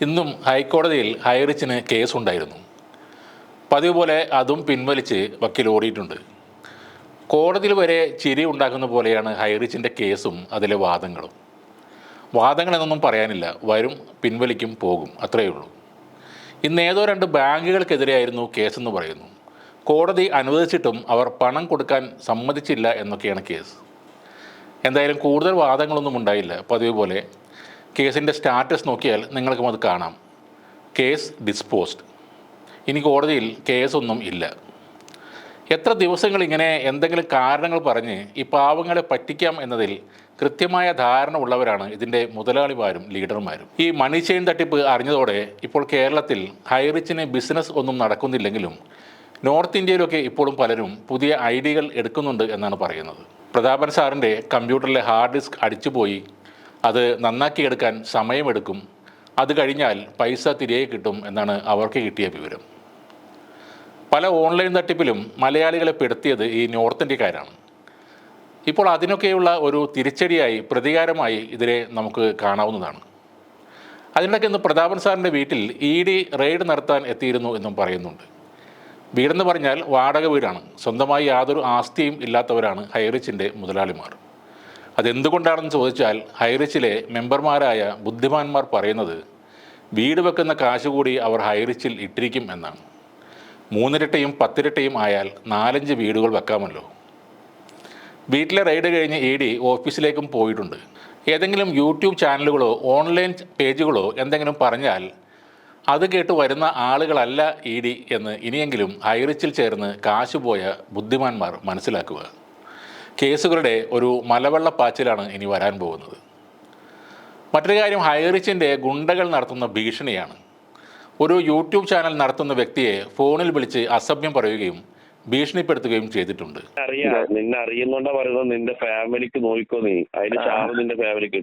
ഇന്നും ഹൈക്കോടതിയിൽ ഹൈറിച്ചിന് കേസുണ്ടായിരുന്നു. പതിവ് പോലെ അതും പിൻവലിച്ച് വക്കീൽ ഓടിയിട്ടുണ്ട്. കോടതിയിൽ വരെ ചിരി ഉണ്ടാക്കുന്ന പോലെയാണ് ഹൈറിച്ചിന്റെ കേസും അതിലെ വാദങ്ങളും. വാദങ്ങളെന്നൊന്നും പറയാനില്ല. വരും പിൻവലിക്കും പോകും. അത്രയേ ഉള്ളൂ. ഇന്ന് ഏതോ രണ്ട് ബാങ്കുകൾക്കെതിരെയായിരുന്നു കേസെന്ന് പറയുന്നു. കോടതി അനുവദിച്ചിട്ടും അവർ പണം കൊടുക്കാൻ സമ്മതിച്ചില്ല എന്നൊക്കെയാണ് കേസ്. എന്തായാലും കൂടുതൽ വാദങ്ങളൊന്നും ഉണ്ടായില്ല. പതിവ് പോലെ കേസിന്റെ സ്റ്റാറ്റസ് നോക്കിയാൽ നിങ്ങൾക്കും അത് കാണാം. കേസ് ഡിസ്പോസ്ഡ് ഇനി കോടതിയിൽ കേസൊന്നും ഇല്ല. എത്ര ദിവസങ്ങൾ ഇങ്ങനെ എന്തെങ്കിലും കാരണങ്ങൾ പറഞ്ഞ് ഈ പാവങ്ങളെ പറ്റിക്കാം എന്നതിൽ കൃത്യമായ ധാരണ ഉള്ളവരാണ് ഇതിന്റെ മുതലാളിമാരും ലീഡർമാരും. ഈ മണി ചെയിൻ തട്ടിപ്പ് അറിഞ്ഞതോടെ ഇപ്പോൾ കേരളത്തിൽ ഹൈറിച്ചിന് ബിസിനസ് ഒന്നും നടക്കുന്നില്ലെങ്കിലും നോർത്ത് ഇന്ത്യയിലൊക്കെ ഇപ്പോഴും പലരും പുതിയ ഐഡിയകൾ എടുക്കുന്നുണ്ട് എന്നാണ് പറയുന്നത്. പ്രതാപൻ സാറിന്റെ കമ്പ്യൂട്ടറിലെ ഹാർഡ് ഡിസ്ക് അടിച്ചുപോയി അത് നന്നാക്കിയെടുക്കാൻ സമയമെടുക്കും. അത് കഴിഞ്ഞാൽ പൈസ തിരികെ കിട്ടും എന്നാണ് അവർക്ക് കിട്ടിയ വിവരം. പല ഓൺലൈൻ തട്ടിപ്പിലും മലയാളികളെ പെടുത്തിയത് ഈ നോർത്ത് ഇന്ത്യക്കാരാണ്. ഇപ്പോൾ അതിനൊക്കെയുള്ള ഒരു തിരിച്ചടിയായി പ്രതികാരമായി ഇതിനെ നമുക്ക് കാണാവുന്നതാണ്. അതിനിടയ്ക്ക് ഇന്ന് പ്രതാപൻ സാറിന്റെ വീട്ടിൽ ഇ ഡി റെയ്ഡ് നടത്താൻ എത്തിയിരുന്നു എന്നും പറയുന്നുണ്ട്. വീടെന്ന് പറഞ്ഞാൽ വാടക വീടാണ്. സ്വന്തമായി യാതൊരു ആസ്തിയും ഇല്ലാത്തവരാണ് ഹൈറിച്ചിന്റെ മുതലാളിമാർ. അതെന്തുകൊണ്ടാണെന്ന് ചോദിച്ചാൽ ഹൈറിച്ചിലെ മെമ്പർമാരായ ബുദ്ധിമാന്മാർ പറയുന്നത് വീട് വെക്കുന്ന കാശ് കൂടി അവർ ഹൈറിച്ചിൽ ഇട്ടിരിക്കും എന്നാണ്. മൂന്നിരട്ടയും പത്തിരട്ടയും ആയാൽ നാലഞ്ച് വീടുകൾ വെക്കാമല്ലോ. വീട്ടിലെ റൈഡ് കഴിഞ്ഞ് ഇ ഡി ഓഫീസിലേക്കും പോയിട്ടുണ്ട്. ഏതെങ്കിലും യൂട്യൂബ് ചാനലുകളോ ഓൺലൈൻ പേജുകളോ എന്തെങ്കിലും പറഞ്ഞാൽ അത് കേട്ട് വരുന്ന ആളുകളല്ല ഇ ഡി എന്ന് ഇനിയെങ്കിലും ഹൈറിച്ചിൽ ചേർന്ന് കാശുപോയ ബുദ്ധിമാന്മാർ മനസ്സിലാക്കുക. കേസുകളുടെ ഒരു മലവെള്ള മലവെള്ളപ്പാച്ചിലാണ് ഇനി വരാൻ പോകുന്നത്. മറ്റൊരു കാര്യം ഹൈറിച്ചിന്റെ ഗുണ്ടകൾ നടത്തുന്ന ഭീഷണിയാണ്. ഒരു യൂട്യൂബ് ചാനൽ നടത്തുന്ന വ്യക്തിയെ ഫോണിൽ വിളിച്ച് അസഭ്യം പറയുകയും ഭീഷണിപ്പെടുത്തുകയും ചെയ്തിട്ടുണ്ട്. അറിയാം. നിന്നെ അറിയുന്നോണ്ടാ പറയുന്നത് നിന്റെ ഫാമിലിക്ക് നോക്കിക്കോ നീ. അതിന് ചാറ് നിന്റെ ഫാമിലിക്ക്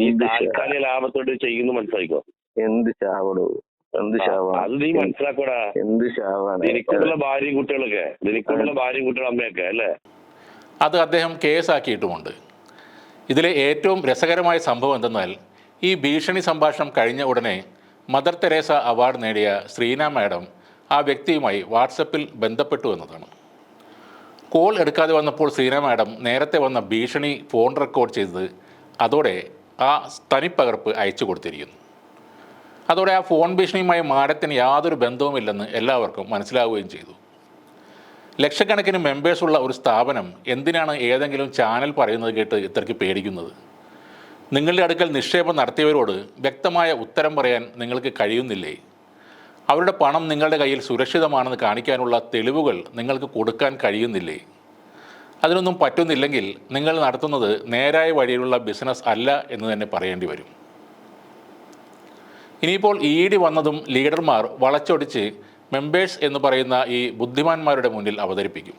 നീ താൽക്കാലിക ലാഭത്തോട് ചെയ്യുന്നു മനസ്സിലാക്കോ എന്ത് ചാവടോ? എന്ത് ശാവാണ് അത് നീ മനസ്സിലാക്കോടാ. എന്ത് ശാവാണ് നിനക്കുള്ള ഭാര്യയും കുട്ടികളൊക്കെ. നിനക്കുള്ള ഭാര്യയും കുട്ടികളും അമ്മയൊക്കെ അല്ലേ? അത് അദ്ദേഹം കേസാക്കിയിട്ടുമുണ്ട്. ഇതിലെ ഏറ്റവും രസകരമായ സംഭവം എന്തെന്നാൽ ഈ ഭീഷണി സംഭാഷണം കഴിഞ്ഞ ഉടനെ മദർ തെരേസ അവാർഡ് നേടിയ ശ്രീന മാഡം ആ വ്യക്തിയുമായി വാട്സപ്പിൽ ബന്ധപ്പെട്ടു എന്നതാണ്. കോൾ എടുക്കാതെ വന്നപ്പോൾ ശ്രീന മാഡം നേരത്തെ വന്ന ഭീഷണി ഫോൺ റെക്കോർഡ് ചെയ്തത് അതോടെ ആ തനിപ്പകർപ്പ് അയച്ചു കൊടുത്തിരിക്കുന്നു. അതോടെ ആ ഫോൺ ഭീഷണിയുമായി മാഡത്തിന് യാതൊരു ബന്ധവുമില്ലെന്ന് എല്ലാവർക്കും മനസ്സിലാവുകയും ചെയ്തു. ലക്ഷക്കണക്കിന് മെമ്പേഴ്സുള്ള ഒരു സ്ഥാപനം എന്തിനാണ് ഏതെങ്കിലും ചാനൽ പറയുന്നത് കേട്ട് ഇത്രയ്ക്ക് പേടിക്കുന്നത്? നിങ്ങളുടെ അടുക്കൽ നിക്ഷേപം നടത്തിയവരോട് വ്യക്തമായ ഉത്തരം പറയാൻ നിങ്ങൾക്ക് കഴിയുന്നില്ലേ? അവരുടെ പണം നിങ്ങളുടെ കയ്യിൽ സുരക്ഷിതമാണെന്ന് കാണിക്കാനുള്ള തെളിവുകൾ നിങ്ങൾക്ക് കൊടുക്കാൻ കഴിയുന്നില്ലേ? അതിനൊന്നും പറ്റുന്നില്ലെങ്കിൽ നിങ്ങൾ നടത്തുന്നത് നേരായ വഴിയിലുള്ള ബിസിനസ് അല്ല എന്ന് തന്നെ പറയേണ്ടി വരും. ഇനിയിപ്പോൾ ഇ ഡി വന്നതും ലീഡർമാർ വളച്ചൊടിച്ച് മെമ്പേഴ്സ് എന്ന് പറയുന്ന ഈ ബുദ്ധിമാന്മാരുടെ മുന്നിൽ അവതരിപ്പിക്കും.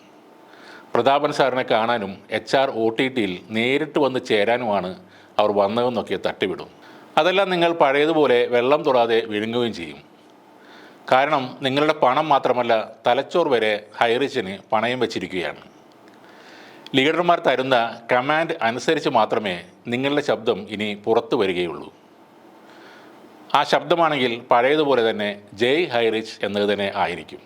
പ്രതാപൻ സാറിനെ കാണാനും എച്ച് ആർ ഒ ടി ടിയിൽ നേരിട്ട് വന്ന് ചേരാനുമാണ് അവർ വന്നതെന്നൊക്കെ തട്ടിവിടും. അതെല്ലാം നിങ്ങൾ പഴയതുപോലെ വെള്ളം തൊടാതെ വിഴുങ്ങുകയും ചെയ്യും. കാരണം നിങ്ങളുടെ പണം മാത്രമല്ല തലച്ചോർ വരെ ഹൈറിച്ചിന് പണയം വെച്ചിരിക്കുകയാണ്. ലീഡർമാർ തരുന്ന കമാൻഡ് അനുസരിച്ച് മാത്രമേ നിങ്ങളുടെ ശബ്ദം ഇനി പുറത്തു വരികയുള്ളൂ. ആ ശബ്ദമാണെങ്കിൽ പഴയതുപോലെ തന്നെ ജയ് ഹൈറിച്ച് എന്നത് തന്നെ ആയിരിക്കും.